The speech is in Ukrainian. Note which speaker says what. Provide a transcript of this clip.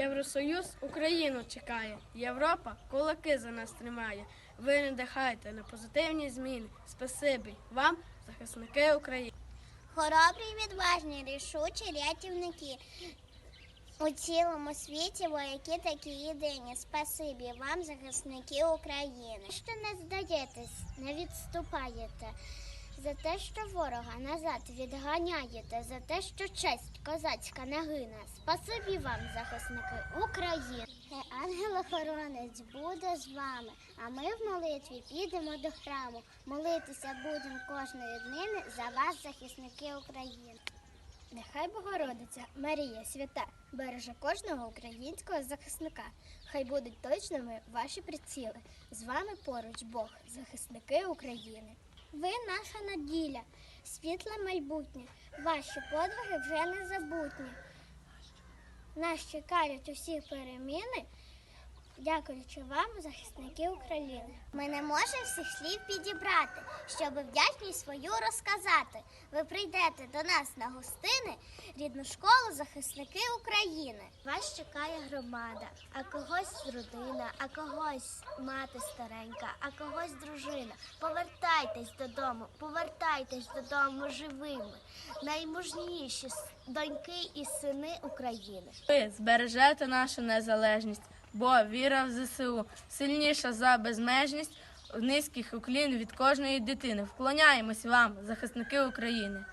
Speaker 1: Євросоюз Україну чекає. Європа кулаки за нас тримає. Ви не дихайте на позитивні зміни. Спасибі вам, захисники України.
Speaker 2: Хоробрі, відважні, рішучі рятівники. У цілому світі вояки такі єдині. Спасибі вам, захисники України. Що не здаєтесь, не відступаєте. За те, що ворога назад відганяєте, за те, що честь козацька не гине. Спасибі вам, захисники України. Хай ангел-охоронець буде з вами, а ми в молитві підемо до храму. Молитися будемо кожної днини за вас, захисники України. Нехай Богородиця, Марія Свята, береже кожного українського захисника. Хай будуть точними ваші приціли. З вами поруч Бог, захисники України. Ви наша наділя, світле майбутнє. Ваші подвиги вже незабутні. Нас чекають усі переміни. Дякуючи вам, захисники України. Ми не можемо всіх слів підібрати, щоб вдячність свою розказати. Ви прийдете до нас на гостини, рідну школу захисники України. Вас чекає громада, а когось родина, а когось мати старенька, а когось дружина. Повертайтесь додому, повертайтесь додому живими, наймужніші доньки і сини України.
Speaker 1: Ви збережете нашу незалежність, бо віра в ЗСУ сильніша за безмежність. Низьких уклін від кожної дитини. Вклоняємось вам, захисники України.